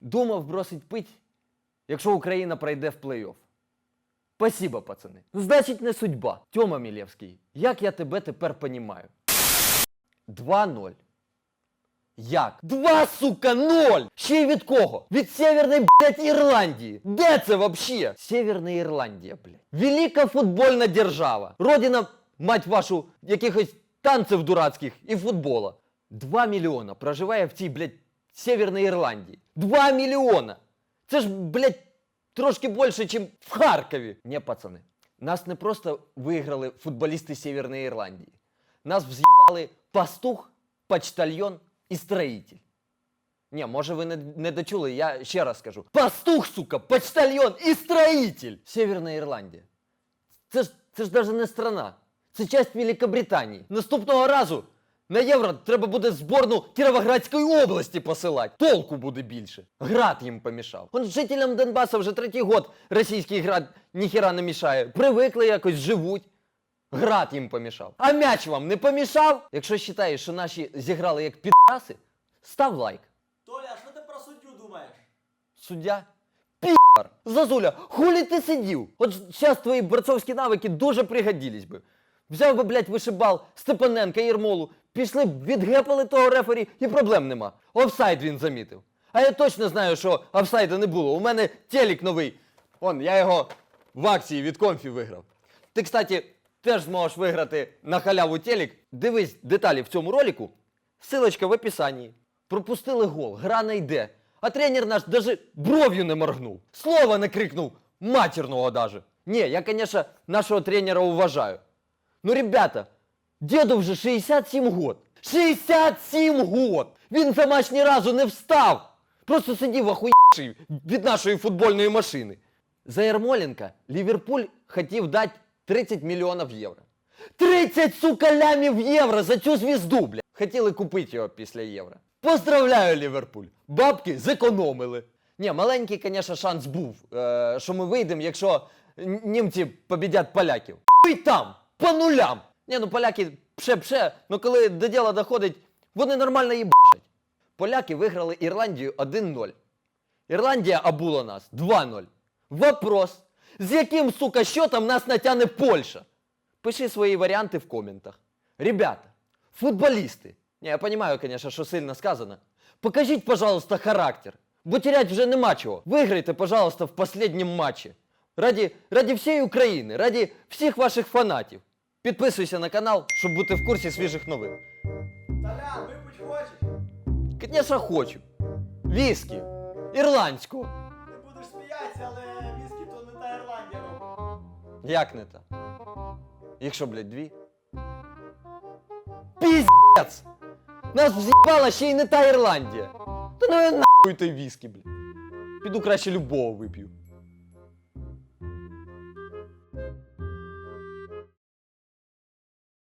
Думав бросить пить, якщо Україна пройде в плей-офф. Спасибо, пацани. Значить, не судьба. Тьома Мілєвський, як я тебе тепер понімаю? 2-0. Як? Два, сука, ноль! Ще й від кого? Від Северної, блядь, Ірландії. Де це вообще? Северна Ірландія, блядь. Велика футбольна держава. Родина, мать вашу, якихось танців дурацьких і футбола. Два мільйона проживає в цій, блядь, Северній Ірландії. Два мільйона! Це ж, блядь, трошки більше, ніж в Харкові. Ні, пацани. Нас не просто виграли футболісти Северної Ірландії. Нас вз'їбали пастух, почтальйон і строїтель. Ні, може ви не, не дочули, я ще раз скажу. Пастух, сука, почтальйон і строїтель! Северна Ірландія. Це ж, це ж навіть не страна. Це часть Великобританії. Наступного разу на євро треба буде зборну Кіровоградської області посилати. Толку буде більше. Град їм помішав. Он жителям Донбасу вже третій год російський град ніхіра не мішає. Привикли якось живуть. Град їм помішав. А м'яч вам не помішав? Якщо вважаєш, що наші зіграли як підраси, став лайк. Толя, а що ти про суддю думаєш? Суддя. Пі***р. Зазуля, хулі ти сидів? От зараз твої борцовські навики дуже пригодились би. Взяв би, блядь, вишибал Степаненка і Єрмолу, пішли б, відгепали того рефері і проблем нема. Офсайд він замітив. А я точно знаю, що офсайда не було. У мене телек новий. Он, я його в акції від конфі виграв. Ти, кстати, теж зможеш виграти на халяву телек. Дивись деталі в цьому ролику. Силочка в описанні. Пропустили гол, гра не йде. А тренер наш даже бров'ю не моргнув. Слова не крикнув, матерного даже. Ні, я, конечно, нашого тренера уважаю. Ну, ребята, деду вже 67 год. 67 год! Він за матч ні разу не встав. Просто сидів охуєвший від нашої футбольної машини. За Ярмоленка Ліверпуль хотів дати 30 мільйонів євро. 30, сука, лямів євро за цю звізду, бля. Хотіли купити його після євро. Поздравляю, Ліверпуль! Бабки зекономили. Ні, маленький, звісно, шанс був, е, що ми вийдемо, якщо німці побідять поляків. І там, по нулям. Ні, ну поляки пше-пше, ну коли до діла доходить, вони нормально їбашать. Поляки виграли Ірландію 1-0. Ірландія обула нас 2-0. Вопрос. З яким, сука, счетом нас натягне Польща? Пиши свої варіанти в коментах. Ребята, футболісти. Не, я понимаю, конечно, що сильно сказано. Покажіть, пожалуйста, характер. Бо терять вже нема чого. Виграйте, пожалуйста, в последнем матчі. Раді, раді всієї України, раді всіх ваших фанатів. Підписуйся на канал, щоб бути в курсі свіжих новин. Толя, випить хочеш? Звісно, хочу. Віскі. Ірландського. Ти будеш сміятися, але віскі то не та Ірландія. Як не та? Якщо, блядь, дві. Піздець! Нас вз'їбала ще й не та Ірландія. Та ну нахуй той віскі, блядь. Піду краще любого вип'ю.